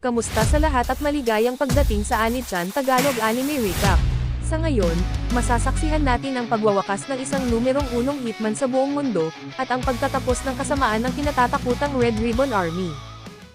Kamusta sa lahat at maligayang pagdating sa Anichan Tagalog Anime Recap. Sa ngayon, masasaksihan natin ang pagwawakas ng isang numerong unong hitman sa buong mundo, at ang pagtatapos ng kasamaan ng kinatatakutang Red Ribbon Army.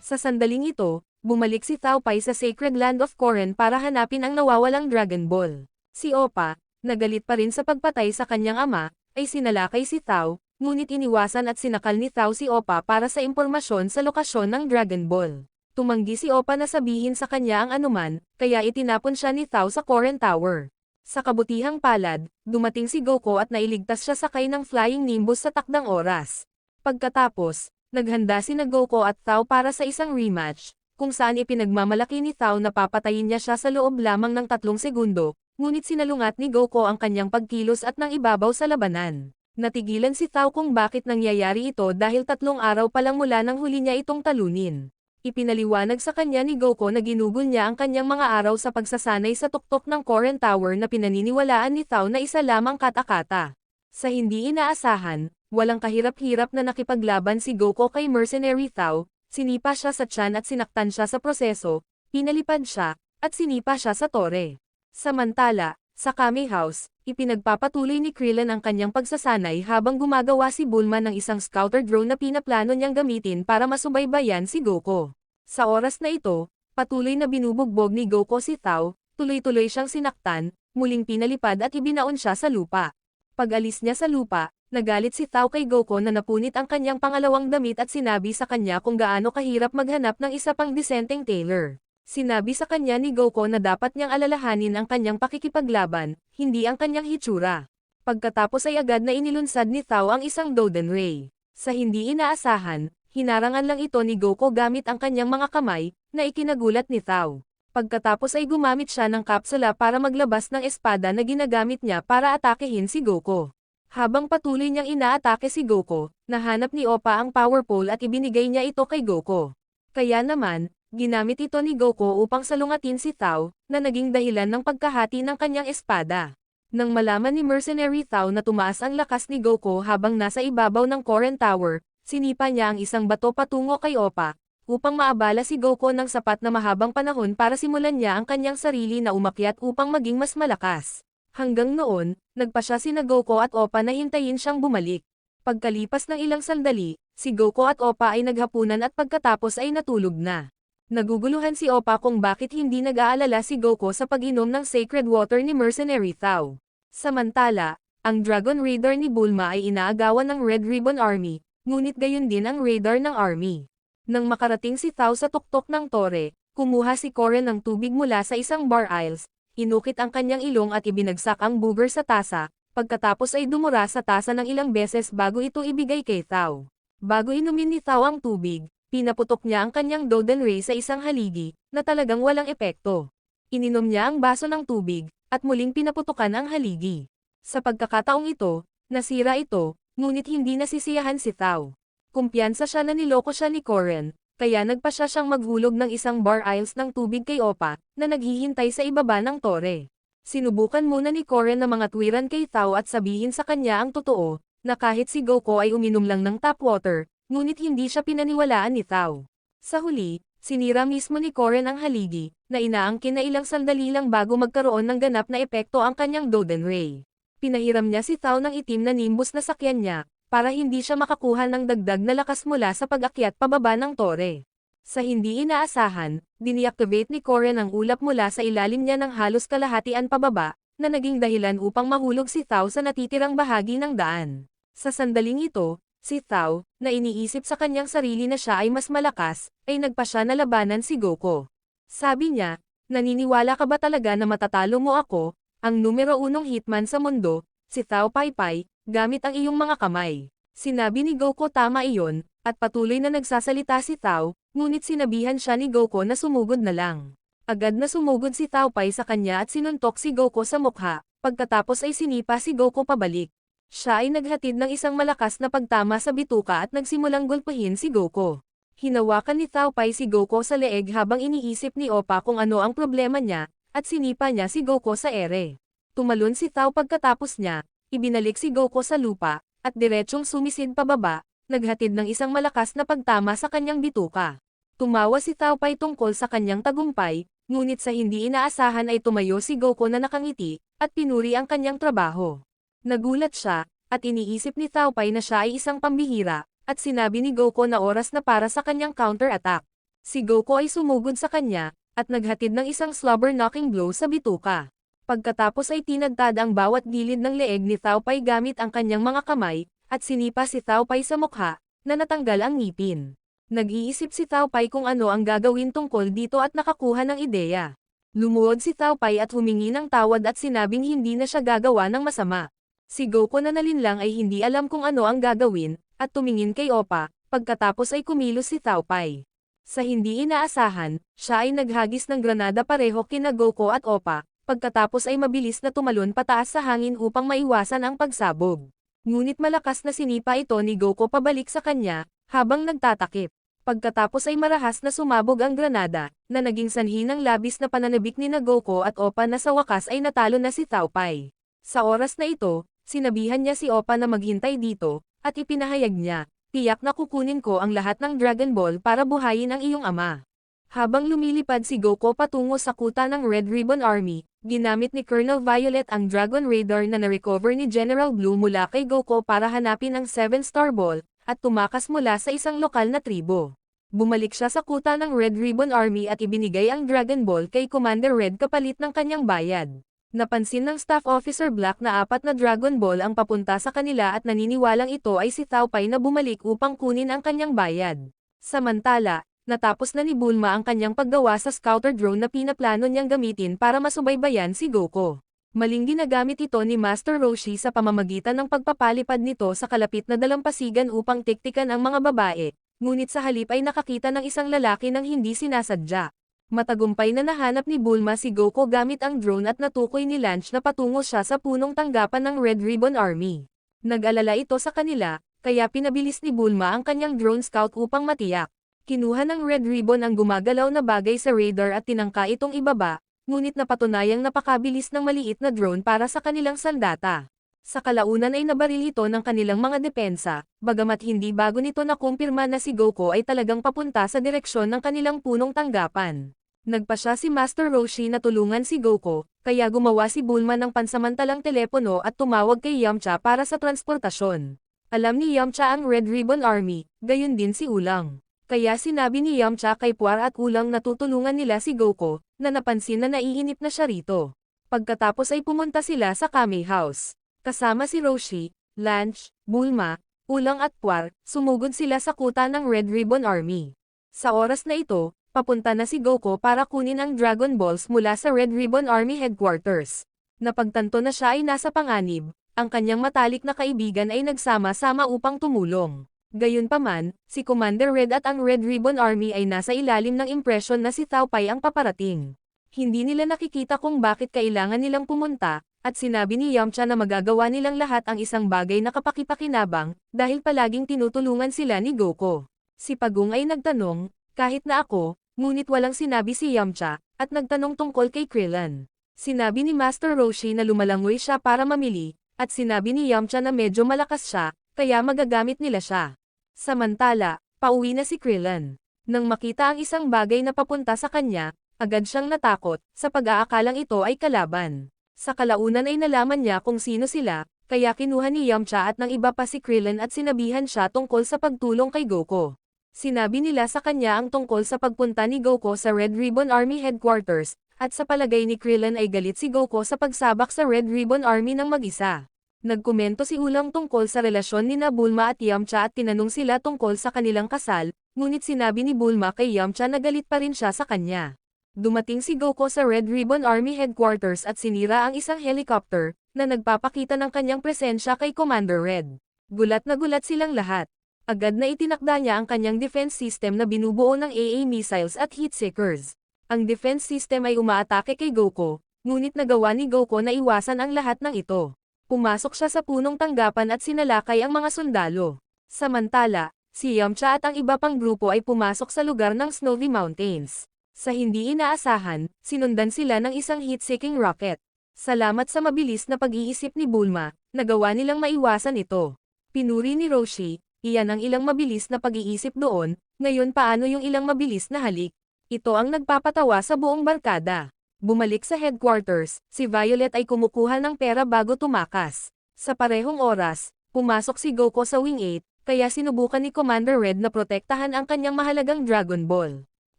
Sa sandaling ito, bumalik si Pai sa Sacred Land of Koren para hanapin ang nawawalang Dragon Ball. Si Opa, nagalit pa rin sa pagpatay sa kanyang ama, ay sinalakay si Tao, ngunit iniwasan at sinakal ni Tao si Opa para sa impormasyon sa lokasyon ng Dragon Ball. Tumanggi si Opa na sabihin sa kanya ang anuman, kaya itinapon siya ni Tao sa Koren Tower. Sa kabutihang palad, dumating si Goku at nailigtas siya sakay ng Flying Nimbus sa takdang oras. Pagkatapos, naghanda si na Goku at Tao para sa isang rematch, kung saan ipinagmamalaki ni Tao na papatayin niya siya sa loob lamang ng tatlong segundo, ngunit sinalungat ni Goku ang kanyang pagkilos at nang ibabaw sa labanan. Natigilan si Tao kung bakit nangyayari ito dahil tatlong araw pa lang mula nang huli niya itong talunin. Ipinaliwanag sa kanya ni Goku na ginugol niya ang kanyang mga araw sa pagsasanay sa tuktok ng Koren Tower na pinaniniwalaan ni Tao na isa lamang katakata. Sa hindi inaasahan, walang kahirap-hirap na nakipaglaban si Goku kay Mercenary Tao, sinipa siya sa tiyan at sinaktan siya sa proseso, pinalipad siya, at sinipa siya sa tore. Samantala, sa Kami House, ipinagpapatuloy ni Krillin ang kanyang pagsasanay habang gumagawa si Bulma ng isang scouter drone na pinaplano niyang gamitin para masubaybayan si Goku. Sa oras na ito, patuloy na binubugbog ni Goku si Tao, tuloy-tuloy siyang sinaktan, muling pinalipad at ibinaon siya sa lupa. Pag-alis niya sa lupa, nagalit si Tao kay Goku na napunit ang kanyang pangalawang damit at sinabi sa kanya kung gaano kahirap maghanap ng isa pang disenteng tailor. Sinabi sa kanya ni Goku na dapat niyang alalahanin ang kanyang pakikipaglaban, hindi ang kanyang hitsura. Pagkatapos ay agad na inilunsad ni Tao ang isang Doden Ray. Sa hindi inaasahan, hinarangan lang ito ni Goku gamit ang kanyang mga kamay, na ikinagulat ni Tao. Pagkatapos ay gumamit siya ng kapsula para maglabas ng espada na ginagamit niya para atakehin si Goku. Habang patuloy niyang inaatake si Goku, nahanap ni Opa ang power pole at ibinigay niya ito kay Goku. Kaya naman, ginamit ito ni Goku upang salungatin si Tao, na naging dahilan ng pagkahati ng kanyang espada. Nang malaman ni Mercenary Tao na tumaas ang lakas ni Goku habang nasa ibabaw ng Koren Tower, sinipa niya ang isang bato patungo kay Opa, upang maabala si Goku ng sapat na mahabang panahon para simulan niya ang kanyang sarili na umakyat upang maging mas malakas. Hanggang noon, nagpa siya si Goku at Opa na hintayin siyang bumalik. Pagkalipas ng ilang sandali, si Goku at Opa ay naghapunan at pagkatapos ay natulog na. Naguguluhan si Opa kung bakit hindi nag-aalala si Goku sa pag-inom ng sacred water ni Mercenary Tao. Samantala, ang Dragon Raider ni Bulma ay inaagawan ng Red Ribbon Army, ngunit gayon din ang Raider ng Army. Nang makarating si Tao sa tuktok ng tore, kumuha si Koren ng tubig mula sa isang bar aisles, inukit ang kanyang ilong at ibinagsak ang booger sa tasa, pagkatapos ay dumura sa tasa ng ilang beses bago ito ibigay kay Tao. Bago inumin ni Tao ang tubig, pinaputok niya ang kanyang Doden Ray sa isang haligi, na talagang walang epekto. Ininom niya ang baso ng tubig, at muling pinaputukan ang haligi. Sa pagkakataong ito, nasira ito, ngunit hindi nasisiyahan si Tao. Kumpiyansa siya na niloko siya ni Koren, kaya nagpa siya siyang maghulog ng isang bar aisles ng tubig kay Opa, na naghihintay sa ibaba ng tore. Sinubukan muna ni Koren na mga tuwiran kay Tao at sabihin sa kanya ang totoo, na kahit si Goku ay uminom lang ng tap water, ngunit hindi siya pinaniwalaan ni Tao. Sa huli, sinira mismo ni Koren ang haligi, na inaangkin na ilang sandali lang bago magkaroon ng ganap na epekto ang kanyang Doden Ray. Pinahiram niya si Tao ng itim na nimbus na sakyan niya, para hindi siya makakuha ng dagdag na lakas mula sa pag-akyat pababa ng tore. Sa hindi inaasahan, diniactivate ni Koren ang ulap mula sa ilalim niya ng halos kalahatian pababa, na naging dahilan upang mahulog si Tao sa natitirang bahagi ng daan. Sa sandaling ito, si Tao, na iniisip sa kanyang sarili na siya ay mas malakas, ay nagpa siya na labanan si Goku. Sabi niya, naniniwala ka ba talaga na matatalo mo ako, ang numero unong hitman sa mundo, si Tao Pai Pai, gamit ang iyong mga kamay. Sinabi ni Goku tama iyon, at patuloy na nagsasalita si Tao, ngunit sinabihan siya ni Goku na sumugod na lang. Agad na sumugod si Tao Pai sa kanya at sinuntok si Goku sa mukha, pagkatapos ay sinipa si Goku pabalik. Siya ay naghatid ng isang malakas na pagtama sa bituka at nagsimulang gulpuhin si Goku. Hinawakan ni Pai si Goku sa leeg habang iniisip ni Opa kung ano ang problema niya, at sinipa niya si Goku sa ere. Tumalon si Tao pagkatapos niya, ibinalik si Goku sa lupa, at diretsyong sumisid pababa, naghatid ng isang malakas na pagtama sa kanyang bituka. Tumawa si Taopay tungkol sa kanyang tagumpay, ngunit sa hindi inaasahan ay tumayo si Goko na nakangiti, at pinuri ang kanyang trabaho. Nagulat siya, at iniisip ni Taopay na siya ay isang pambihira, at sinabi ni Goko na oras na para sa kanyang counter-attack. Si Goko ay sumugod sa kanya, at naghatid ng isang slobber-knocking blow sa bituka. Pagkatapos ay tinagtad ang bawat gilid ng leeg ni Taopay gamit ang kanyang mga kamay, at sinipa si Taopay sa mukha, na natanggal ang ngipin. Nag-iisip si Taopay kung ano ang gagawin tungkol dito at nakakuha ng ideya. Lumuod si Taopay at humingi ng tawad at sinabing hindi na siya gagawa ng masama. Si Goko na nalinlang ay hindi alam kung ano ang gagawin, at tumingin kay Opa, pagkatapos ay kumilos si Taopay. Sa hindi inaasahan, siya ay naghagis ng granada pareho kina Goko at Opa, pagkatapos ay mabilis na tumalon pataas sa hangin upang maiwasan ang pagsabog. Ngunit malakas na sinipa ito ni Goko pabalik sa kanya, habang nagtatakip. Pagkatapos ay marahas na sumabog ang granada, na naging sanhi ng labis na pananabik ni Nagoko at Opa na sa wakas ay natalo na si Taopay. Sa oras na ito, sinabihan niya si Opa na maghintay dito, at ipinahayag niya, tiyak na kukunin ko ang lahat ng Dragon Ball para buhayin ang iyong ama. Habang lumilipad si Goku patungo sa kuta ng Red Ribbon Army, ginamit ni Colonel Violet ang Dragon Radar na na-recover ni General Blue mula kay Goku para hanapin ang 7-star ball, at tumakas mula sa isang lokal na tribo. Bumalik siya sa kuta ng Red Ribbon Army at ibinigay ang Dragon Ball kay Commander Red kapalit ng kanyang bayad. Napansin ng Staff Officer Black na apat na Dragon Ball ang papunta sa kanila at naniniwalang ito ay si Taopay na bumalik upang kunin ang kanyang bayad. Samantala, natapos na ni Bulma ang kanyang paggawa sa scouter drone na pinaplano niyang gamitin para masubaybayan si Goku. Maling ginagamit ito ni Master Roshi sa pamamagitan ng pagpapalipad nito sa kalapit na dalampasigan upang tiktikan ang mga babae, ngunit sa halip ay nakakita ng isang lalaki nang hindi sinasadya. Matagumpay na nahanap ni Bulma si Goku gamit ang drone at natukoy ni Lanch na patungo siya sa punong tanggapan ng Red Ribbon Army. Nag-alala ito sa kanila, kaya pinabilis ni Bulma ang kanyang drone scout upang matiyak. Kinuha ng Red Ribbon ang gumagalaw na bagay sa radar at tinangka itong ibaba, ngunit napatunayang napakabilis ng maliit na drone para sa kanilang sandata. Sa kalaunan ay nabaril ito ng kanilang mga depensa, bagamat hindi bago nito nakumpirma na si Goku ay talagang papunta sa direksyon ng kanilang punong tanggapan. Nagpa siya si Master Roshi na tulungan si Goku, kaya gumawa si Bulma ng pansamantalang telepono at tumawag kay Yamcha para sa transportasyon. Alam ni Yamcha ang Red Ribbon Army, gayon din si Ulang. Kaya sinabi ni Yamcha kay Puar at Ulang na tutulungan nila si Goku, na napansin na naiinip na siya rito. Pagkatapos ay pumunta sila sa Kame House. Kasama si Roshi, Lanch, Bulma, Ulang at Puar, sumugod sila sa kuta ng Red Ribbon Army. Sa oras na ito, papunta na si Goku para kunin ang Dragon Balls mula sa Red Ribbon Army Headquarters. Napagtanto na siya ay nasa panganib, ang kanyang matalik na kaibigan ay nagsama-sama upang tumulong. Gayunpaman, si Commander Red at ang Red Ribbon Army ay nasa ilalim ng impresyon na si Taopay ang paparating. Hindi nila nakikita kung bakit kailangan nilang pumunta, at sinabi ni Yamcha na magagawa nilang lahat ang isang bagay na kapakipakinabang, dahil palaging tinutulungan sila ni Goku. Si Pagong ay nagtanong, kahit na ako, ngunit walang sinabi si Yamcha, at nagtanong tungkol kay Krillin. Sinabi ni Master Roshi na lumalangoy siya para mamili, at sinabi ni Yamcha na medyo malakas siya, kaya magagamit nila siya. Samantala, pauwi na si Krillin. Nang makita ang isang bagay na papunta sa kanya, agad siyang natakot, sa pag-aakalang ito ay kalaban. Sa kalaunan ay nalaman niya kung sino sila, kaya kinuha ni Yamcha at ng iba pa si Krillin at sinabihan siya tungkol sa pagtulong kay Goku. Sinabi nila sa kanya ang tungkol sa pagpunta ni Goku sa Red Ribbon Army Headquarters, at sa palagay ni Krillin ay galit si Goku sa pagsabak sa Red Ribbon Army ng mag-isa. Nagkomento si Ulang tungkol sa relasyon ni na Bulma at Yamcha at tinanong sila tungkol sa kanilang kasal, ngunit sinabi ni Bulma kay Yamcha na galit pa rin siya sa kanya. Dumating si Goku sa Red Ribbon Army Headquarters at sinira ang isang helicopter, na nagpapakita ng kanyang presensya kay Commander Red. Gulat na gulat silang lahat. Agad na itinakda niya ang kanyang defense system na binubuo ng AA missiles at heat seekers. Ang defense system ay umaatake kay Goku, ngunit nagawa ni Goku na iwasan ang lahat ng ito. Pumasok siya sa punong tanggapan at sinalakay ang mga sundalo. Samantala, si Yamcha at ang iba pang grupo ay pumasok sa lugar ng Snowy Mountains. Sa hindi inaasahan, sinundan sila ng isang heat-seeking rocket. Salamat sa mabilis na pag-iisip ni Bulma, nagawa nilang maiwasan ito. Pinuri ni Roshi, Iyan ang ilang mabilis na pag-iisip doon, ngayon paano yung ilang mabilis na halik? Ito ang nagpapatawa sa buong barkada. Bumalik sa headquarters, si Violet ay kumukuha ng pera bago tumakas. Sa parehong oras, pumasok si Goku sa Wing 8, kaya sinubukan ni Commander Red na protektahan ang kanyang mahalagang Dragon Ball.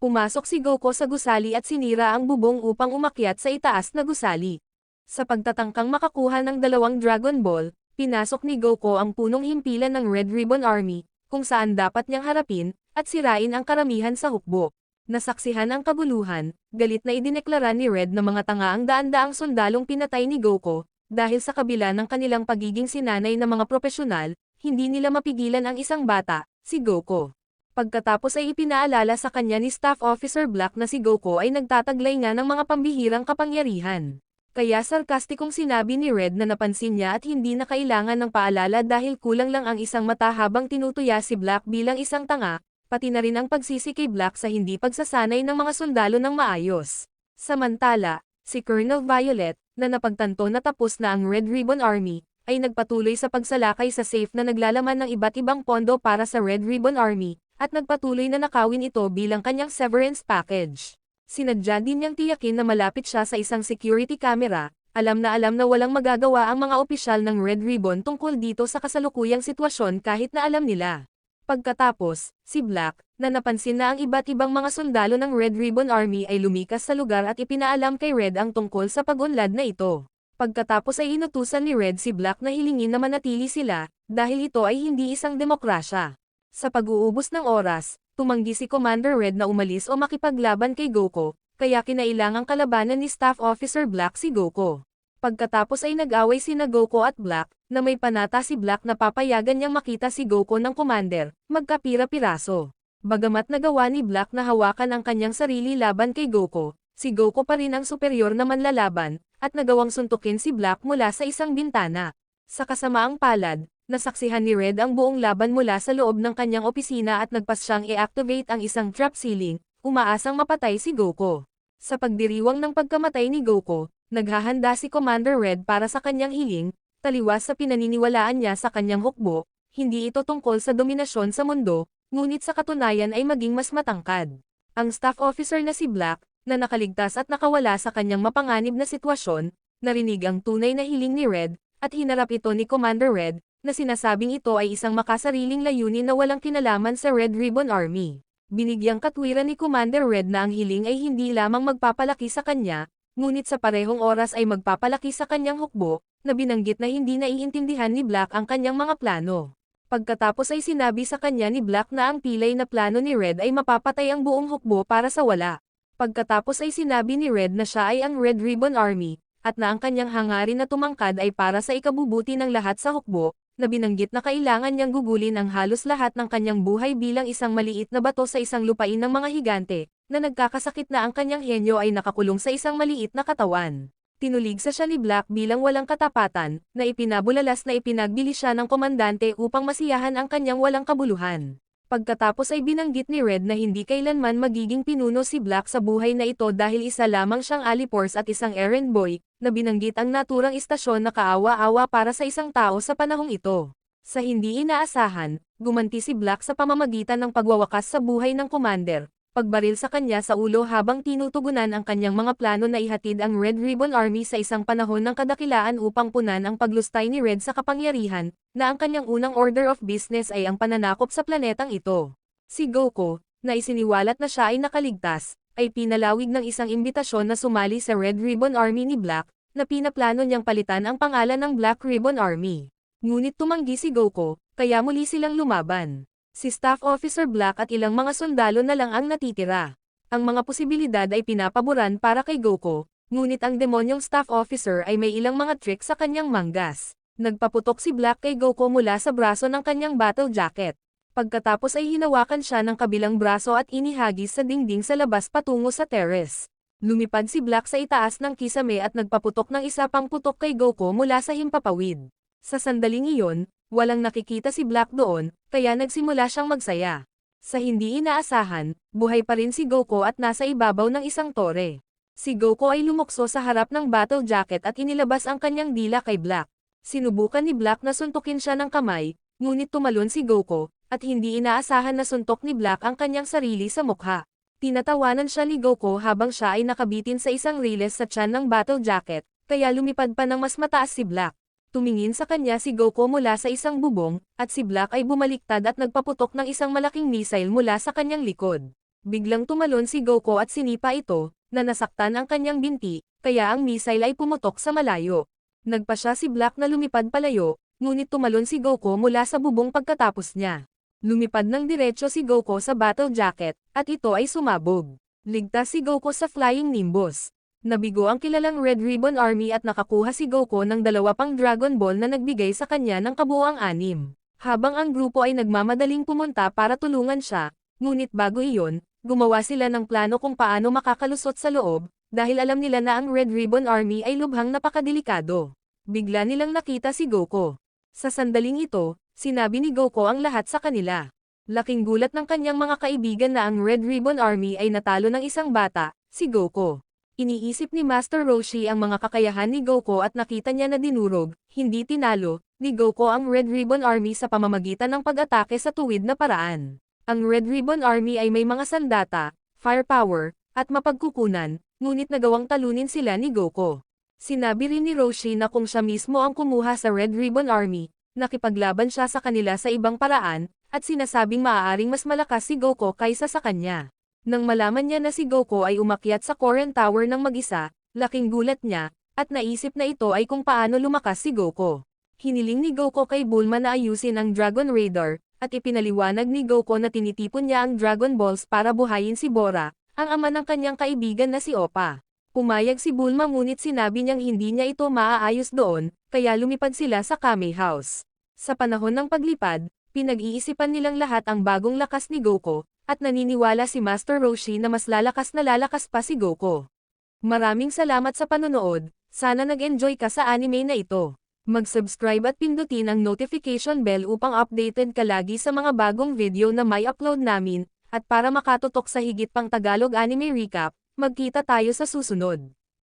Pumasok si Goku sa gusali at sinira ang bubong upang umakyat sa itaas na gusali. Sa pagtatangkang makakuha ng dalawang Dragon Ball, pinasok ni Goku ang punong himpilan ng Red Ribbon Army, kung saan dapat niyang harapin, at sirain ang karamihan sa hukbo. Nasaksihan ang kabuluhan, galit na idineklara ni Red na mga tanga ang daan-daang sundalong pinatay ni Goku, dahil sa kabila ng kanilang pagiging sinanay na mga profesional, hindi nila mapigilan ang isang bata, si Goku. Pagkatapos ay ipinaalala sa kanya ni Staff Officer Black na si Goku ay nagtataglay nga ng mga pambihirang kapangyarihan. Kaya sarkastikong sinabi ni Red na napansin niya at hindi na kailangan ng paalala dahil kulang lang ang isang mata habang tinutuya si Black bilang isang tanga, pati na rin ang pagsisi kay Black sa hindi pagsasanay ng mga sundalo ng maayos. Samantala, si Colonel Violet, na napagtanto na tapos na ang Red Ribbon Army, ay nagpatuloy sa pagsalakay sa safe na naglalaman ng iba't ibang pondo para sa Red Ribbon Army, at nagpatuloy na nakawin ito bilang kanyang severance package. Sinadya din niyang tiyakin na malapit siya sa isang security camera, alam na alam na walang magagawa ang mga opisyal ng Red Ribbon tungkol dito sa kasalukuyang sitwasyon kahit na alam nila. Pagkatapos, si Black, na napansin na ang iba't ibang mga sundalo ng Red Ribbon Army ay lumikas sa lugar at ipinaalam kay Red ang tungkol sa pag-unlad na ito. Pagkatapos ay inutusan ni Red si Black na hilingin na manatili sila, dahil ito ay hindi isang demokrasya. Sa pag-uubos ng oras, tumanggi si Commander Red na umalis o makipaglaban kay Goku, kaya kinailangang kalabanan ni Staff Officer Black si Goku. Pagkatapos ay nag-away sina Goku at Black, na may panata si Black na papayagan niyang makita si Goku ng commander, magkapira-piraso. Bagamat nagawa ni Black na hawakan ang kanyang sarili laban kay Goku, si Goku pa rin ang superior na manlalaban, at nagawang suntukin si Black mula sa isang bintana. Sa kasamaang palad, nasaksihan ni Red ang buong laban mula sa loob ng kanyang opisina at nagpas siyang i-activate ang isang trap ceiling, umaasang mapatay si Goku. Sa pagdiriwang ng pagkamatay ni Goku, naghahanda si Commander Red para sa kanyang hiling, taliwas sa pinaniniwalaan niya sa kanyang hukbo, hindi ito tungkol sa dominasyon sa mundo, ngunit sa katunayan ay maging mas matangkad. Ang staff officer na si Black, na nakaligtas at nakawala sa kanyang mapanganib na sitwasyon, narinig ang tunay na hiling ni Red, at hinarap ito ni Commander Red, na sinasabing ito ay isang makasariling layunin na walang kinalaman sa Red Ribbon Army. Binigyang katwiran ni Commander Red na ang hiling ay hindi lamang magpapalaki sa kanya, ngunit sa parehong oras ay magpapalaki sa kanyang hukbo, na binanggit na hindi naiintindihan ni Black ang kanyang mga plano. Pagkatapos ay sinabi sa kanya ni Black na ang pilay na plano ni Red ay mapapatay ang buong hukbo para sa wala. Pagkatapos ay sinabi ni Red na siya ay ang Red Ribbon Army, at na ang kanyang hangarin na tumangkad ay para sa ikabubuti ng lahat sa hukbo, na binanggit na kailangan niyang gugulin ang halos lahat ng kanyang buhay bilang isang maliit na bato sa isang lupain ng mga higante, na nagkakasakit na ang kanyang henyo ay nakakulong sa isang maliit na katawan tinulig sa siya ni Black bilang walang katapatan, na ipinabulalas na ipinagbili siya ng komandante upang masiyahan ang kanyang walang kabuluhan. Pagkatapos ay binanggit ni Red na hindi kailanman magiging pinuno si Black sa buhay na ito dahil isa lamang siyang alipors at isang errand boy, na binanggit ang naturang istasyon na kaawa-awa para sa isang tao sa panahong ito. Sa hindi inaasahan, gumanti si Black sa pamamagitan ng pagwawakas sa buhay ng commander, pagbaril sa kanya sa ulo habang tinutugunan ang kanyang mga plano na ihatid ang Red Ribbon Army sa isang panahon ng kadakilaan upang punan ang paglustay ni Red sa kapangyarihan, na ang kanyang unang order of business ay ang pananakop sa planetang ito. Si Goku, na isiniwalat na siya ay nakaligtas, ay pinalawig ng isang imbitasyon na sumali sa Red Ribbon Army ni Black, na pinaplano niyang palitan ang pangalan ng Black Ribbon Army. Ngunit tumanggi si Goku, kaya muli silang lumaban. Si Staff Officer Black at ilang mga sundalo na lang ang natitira. Ang mga posibilidad ay pinapaboran para kay Goku, ngunit ang demonyong Staff Officer ay may ilang mga trick sa kanyang manggas. Nagpaputok si Black kay Goku mula sa braso ng kanyang battle jacket. Pagkatapos ay hinawakan siya ng kabilang braso at inihagis sa dingding sa labas patungo sa terrace. Lumipad si Black sa itaas ng kisame at nagpaputok ng isa pang putok kay Goku mula sa himpapawid. Sa sandaling iyon, Walang nakikita si Black doon, kaya nagsimula siyang magsaya. Sa hindi inaasahan, buhay pa rin si Goku at nasa ibabaw ng isang tore. Si Goku ay lumukso sa harap ng battle jacket at inilabas ang kanyang dila kay Black. Sinubukan ni Black na suntukin siya ng kamay, ngunit tumalon si Goku, at hindi inaasahan na suntok ni Black ang kanyang sarili sa mukha. Tinatawanan siya ni Goku habang siya ay nakabitin sa isang riles sa tiyan ng battle jacket, kaya lumipad pa ng mas mataas si Black. Tumingin sa kanya si Goku mula sa isang bubong, at si Black ay bumaliktad at nagpaputok ng isang malaking missile mula sa kanyang likod. Biglang tumalon si Goku at sinipa ito, na nasaktan ang kanyang binti, kaya ang missile ay pumutok sa malayo. Nagpa siya si Black na lumipad palayo, ngunit tumalon si Goku mula sa bubong pagkatapos niya. Lumipad ng diretsyo si Goku sa battle jacket, at ito ay sumabog. Ligtas si Goku sa Flying Nimbus. Nabigo ang kilalang Red Ribbon Army at nakakuha si Goku ng dalawa pang Dragon Ball na nagbigay sa kanya ng kabuuang anim. Habang ang grupo ay nagmamadaling pumunta para tulungan siya, ngunit bago iyon, gumawa sila ng plano kung paano makakalusot sa loob, dahil alam nila na ang Red Ribbon Army ay lubhang napakadelikado. Bigla nilang nakita si Goku. Sa sandaling ito, sinabi ni Goku ang lahat sa kanila. Laking gulat ng kanyang mga kaibigan na ang Red Ribbon Army ay natalo ng isang bata, si Goku. Iniisip ni Master Roshi ang mga kakayahan ni Goku at nakita niya na dinurog, hindi tinalo, ni Goku ang Red Ribbon Army sa pamamagitan ng pag-atake sa tuwid na paraan. Ang Red Ribbon Army ay may mga sandata, firepower, at mapagkukunan, ngunit nagawang talunin sila ni Goku. Sinabi rin ni Roshi na kung siya mismo ang kumuha sa Red Ribbon Army, nakipaglaban siya sa kanila sa ibang paraan, at sinasabing maaaring mas malakas si Goku kaysa sa kanya. Nang malaman niya na si Goku ay umakyat sa Koren Tower ng mag-isa, laking gulat niya, at naisip na ito ay kung paano lumakas si Goku. Hiniling ni Goku kay Bulma na ayusin ang Dragon Radar, at ipinaliwanag ni Goku na tinitipon niya ang Dragon Balls para buhayin si Bora, ang ama ng kanyang kaibigan na si Opa. Pumayag si Bulma ngunit sinabi niyang hindi niya ito maaayos doon, kaya lumipad sila sa Kame House. Sa panahon ng paglipad, pinag-iisipan nilang lahat ang bagong lakas ni Goku, at naniniwala si Master Roshi na mas lalakas na lalakas pa si Goku. Maraming salamat sa panonood, sana nag-enjoy ka sa anime na ito. Mag-subscribe at pindutin ang notification bell upang updated ka lagi sa mga bagong video na may upload namin, at para makatutok sa higit pang Tagalog anime recap, magkita tayo sa susunod.